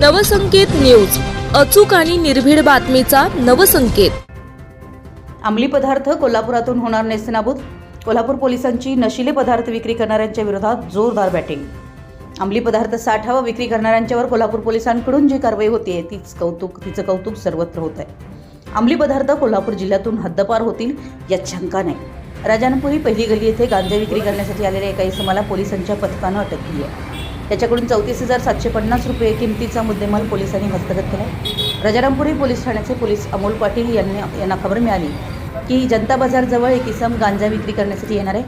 Navsanket news. अचूक आणि निर्भीड बातमीचा नवसंकेत. अंमली पदार्थ कोल्हापुरातून होणार नेस्तनाबूत कोल्हापूर पोलिसांची नशिले पदार्थ विक्री करणाऱ्यांच्या विरोधात जोरदार बॅटिंग. अंमली पदार्थ साठा व विक्री करणाऱ्यांच्यावर कोल्हापूर पोलिसांकडून जी कारवाई होतीये तीच कौतुक तिचं कौतुक सर्वत्र होत आहे अंमली पदार्थ कोल्हापूर जिल्ह्यातून हद्दपार होतील यात शंका नाही. राजानपुरी पहिली गली येथे गांजा विक्री करण्यासाठी आलेल्या एका इसमाला पोलिसांच्या पथकानं अटक केली आहे. त्याच्याकडून चौतीस हजार सातशे पन्नास रुपये किमतीचा मुद्देमाल पोलिसांनी हस्तगत केला राजारामपुरी पोलीस ठाण्याचे पोलीस अमोल पाटील यांनी यांना खबर मिळाली की जनता बाजारजवळ एक इसम गांजा विक्री करण्यासाठी येणार आहे.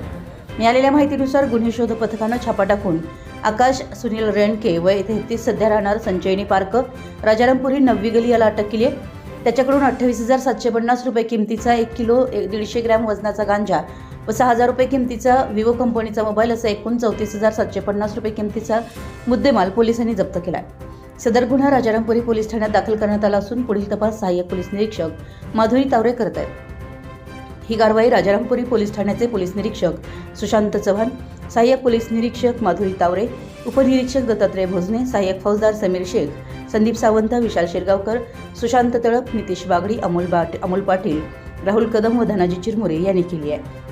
मिळालेल्या माहितीनुसार गुन्हे शोध पथकानं छापा टाकून आकाश सुनील रेणके वय तेहतीस सध्या राहणार संचयनी पार्क राजारामपुरी नववी गली याला अटक केली आहे. त्याच्याकडून अठ्ठावीस हजार सातशे पन्नास रुपये किमतीचा एक किलो एक दीडशे ग्रॅम वजनाचा गांजा व सहा हजार रुपये किमतीचा विवो कंपनीचा मोबाईल असा एकूण चौतीस हजार सातशे पन्नास रुपये किमतीचा मुद्देमाल पोलिसांनी जप्त केला आहे सदर गुन्हा राजारामपुरी पोलीस ठाण्यात दाखल करण्यात आला असून पुढील तपास सहाय्यक पोलीस निरीक्षक माधुरी तावरे करत आहेत. ही कारवाई राजारामपुरी पोलीस ठाण्याचे पोलीस निरीक्षक सुशांत चव्हाण सहाय्यक पोलीस निरीक्षक माधुरी तावरे उपनिरीक्षक दत्तात्रय भोजने सहाय्यक फौजदार समीर शेख संदीप सावंत विशाल शिरगावकर सुशांत तळप नितीश बागडी अमोल बाट अमोल पाटील राहुल कदम व धनाजी चिरमुरे यांनी केली आहे.